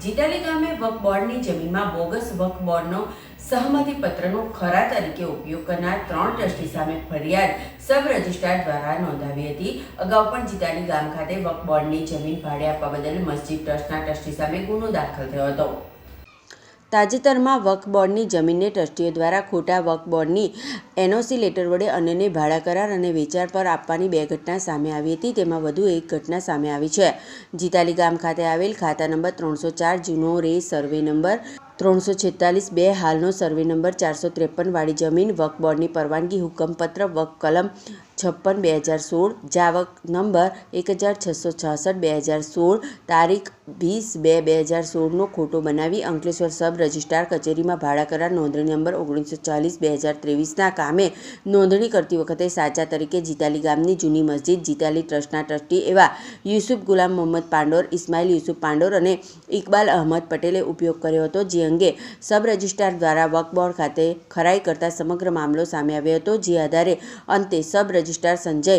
જીતાલી ગામે વક બોર્ડની જમીનમાં બોગસ વક બોર્ડનો સહમતિ પત્રનો ખરા તરીકે ઉપયોગ કરનાર ત્રણ ટ્રસ્ટી સામે ફરિયાદ સબ રજિસ્ટ્રાર દ્વારા નોંધાવી હતી. અગાઉ પણ જીતાલી ગામ ખાતે વક બોર્ડની જમીન ભાડે આપવા બદલ મસ્જિદ ટ્રસ્ટના ટ્રસ્ટી સામે ગુનો દાખલ થયો હતો. તાજેતરમાં વક્ફ બોર્ડની જમીનને ટ્રસ્ટીઓ દ્વારા ખોટા વક્ફ બોર્ડની એનઓસી લેટર વડે અન્યને ભાડા કરાર અને વેચાણ પર આપવાની બે ઘટના સામે આવી હતી. તેમાં વધુ એક ઘટના સામે આવી છે. જીતાલી ગામ ખાતે આવેલ ખાતા નંબર ત્રણસો ચાર જૂનો રે સર્વે નંબર ત્રણસો છેતાલીસ બે હાલનો સર્વે નંબર ચારસો ત્રેપનવાળી જમીન વક્ફ બોર્ડની પરવાનગી હુકમપત્ર વક કલમ છપ્પન બે હજાર સોળ, જાવક નંબર એક હજાર છસો છાસઠ બે હજાર સોળ, તારીખ વીસ બે બે હજાર સોળનો ખોટો બનાવી અંકલેશ્વર સબ રજિસ્ટ્રાર કચેરીમાં ભાડા કરાર નોંધણી નંબર ઓગણીસો ચાલીસ બે હજાર ત્રેવીસના કામે નોંધણી કરતી વખતે સાચા તરીકે જીતાલી ગામની જૂની મસ્જિદ, જીતાલી ટ્રસ્ટના ટ્રસ્ટી એવા યુસુફ ગુલામ મોહમ્મદ પાંડોર, ઇસ્માઇલ યુસુફ પાંડોર અને ઇકબાલ અહમદ પટેલે ઉપયોગ કર્યો હતો, જે અંગે સબ રજિસ્ટ્રાર દ્વારા બોર્ડ ખાતે ખરાઈ કરતા સમગ્ર મામલો સામે આવ્યો હતો, જે આધારે અંતે સબ રજિસ્ટ્રાર સંજય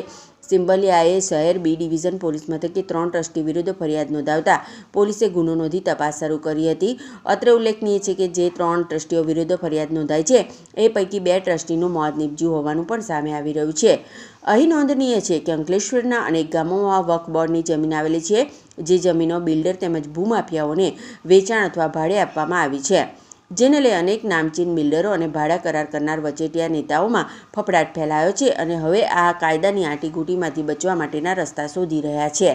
સિંબલિયાએ શહેર બી ડિવિઝન પોલીસ મથકે ત્રણ ટ્રસ્ટી વિરુદ્ધ ફરિયાદ નોંધાવતા પોલીસે ગુનો નોંધી તપાસ શરૂ કરી હતી. અત્રે ઉલ્લેખનીય છે કે જે ત્રણ ટ્રસ્ટીઓ વિરુદ્ધ ફરિયાદ નોંધાઈ છે, એ પૈકી બે ટ્રસ્ટીનું મોત નીપજ્યું હોવાનું પણ સામે આવી રહ્યું છે. અહીં નોંધનીય છે કે અંકલેશ્વરના અનેક ગામોમાં વક બોર્ડની જમીન આવેલી છે, જે જમીનો બિલ્ડર તેમજ ભૂમાફિયાઓને વેચાણ અથવા ભાડે આપવામાં આવી છે. જેને લઈ અનેક નામચીન બિલ્ડરો અને ભાડા કરાર કરનાર વચેટિયા નેતાઓમાં ફફડાટ ફેલાયો છે અને હવે આ કાયદાની આંટીઘૂંટીમાંથી બચવા માટેના રસ્તા શોધી રહ્યા છે.